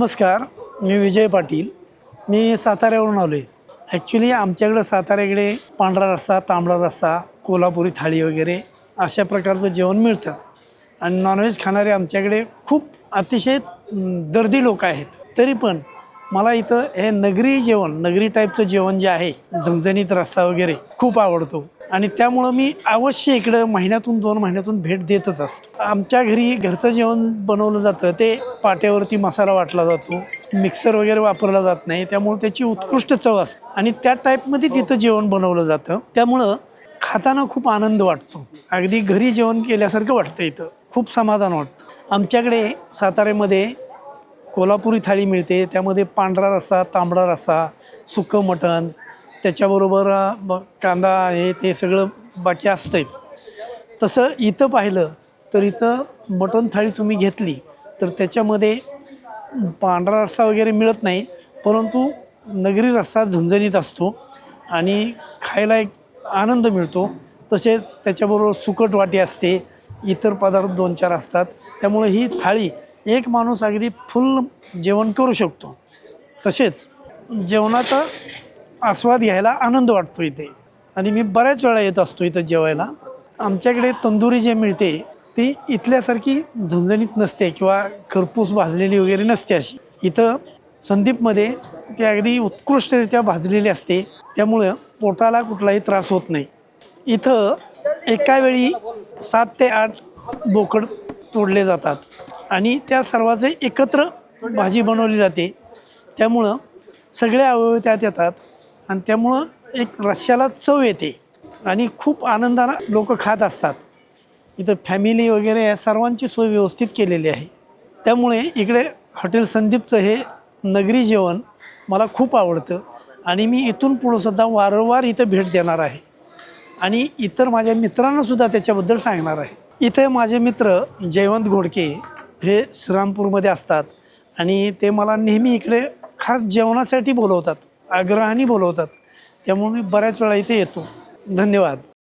नमस्कार मी विजय पाटील. मी साताऱ्यावरून आलो आहे ॲक्च्युली आमच्याकडं साताऱ्याकडे पांढरा रस्सा तांबडा रस्सा कोल्हापुरी थाळी वगैरे अशा प्रकारचं जेवण मिळतं. आणि नॉनव्हेज खाणारे आमच्याकडे खूप अतिशय दर्दी लोक आहेत. तरी पण मला इथं हे नगरी जेवण नगरी टाईपचं जेवण जे आहे झणझणीत रस्सा वगैरे खूप आवडतो. आणि त्यामुळं मी अवश्य इकडं महिन्यातून दोन महिन्यातून भेट देतच असतो. आमच्या घरी घरचं जेवण बनवलं जातं ते पाट्यावरती मसाला वाटला जातो मिक्सर वगैरे वापरला जात नाही त्यामुळे त्याची उत्कृष्ट चव असते. आणि त्या टाईपमध्येच इथं जेवण बनवलं जातं. त्यामुळं खाताना खूप आनंद वाटतो. अगदी घरी जेवण केल्यासारखं वाटतं इथं. खूप समाधान वाटतं. आमच्याकडे साताऱ्यामध्ये कोल्हापुरी थाळी मिळते. त्यामध्ये पांढरा रस्सा तांबडा रस्सा सुकं मटण त्याच्याबरोबर ब- कांदा हे ते सगळं बाकी असतंय. तसं इथं पाहिलं तर इथं मटण थाळी तुम्ही घेतली तर त्याच्यामध्ये पांढरा रस्सा वगैरे मिळत नाही परंतु नगरी रस्सा झणझणीत असतो आणि खायला एक आनंद मिळतो. तसेच त्याच्याबरोबर सुकट वाटी असते इतर पदार्थ दोन चार असतात. त्यामुळे ही थाळी एक माणूस अगदी फुल जेवण करू शकतो. तसेच जेवणाचा आस्वाद घ्यायला आनंद वाटतो इथे. आणि मी बऱ्याच वेळा येत असतो इथं जेवायला. आमच्याकडे तंदुरी जे मिळते ती इथल्यासारखी झणझणीत नसते किंवा खरपूस भाजलेली वगैरे नसते अशी. इथं संदीपमध्ये ती अगदी उत्कृष्टरित्या भाजलेली असते. त्यामुळं पोटाला कुठलाही त्रास होत नाही. इथं एका वेळी सात ते आठ बोकड तोडले जातात. आणि त्या सर्वाचे एकत्र भाजी बनवली जाते. त्यामुळं सगळे अवयव त्यात येतात आणि त्यामुळं एक रश्श्याला चव येते आणि खूप आनंदानं लोक खात असतात. इथं फॅमिली वगैरे या सर्वांची सोय व्यवस्थित केलेली आहे. त्यामुळे इकडे हॉटेल संदीपचं हे नगरी जेवण मला खूप आवडतं आणि मी इथून पुढंसुद्धा वारंवार इथं भेट देणार आहे. आणि इतर माझ्या मित्रांनासुद्धा त्याच्याबद्दल सांगणार आहे. इथे माझे मित्र जयवंत घोडके हे श्रीरामपूरमध्ये असतात. आणि ते मला नेहमी इकडे खास जेवणासाठी बोलवतात. आग्रहाने बोलवतात. त्यामुळे मी बऱ्याच वेळा इथे येतो. धन्यवाद.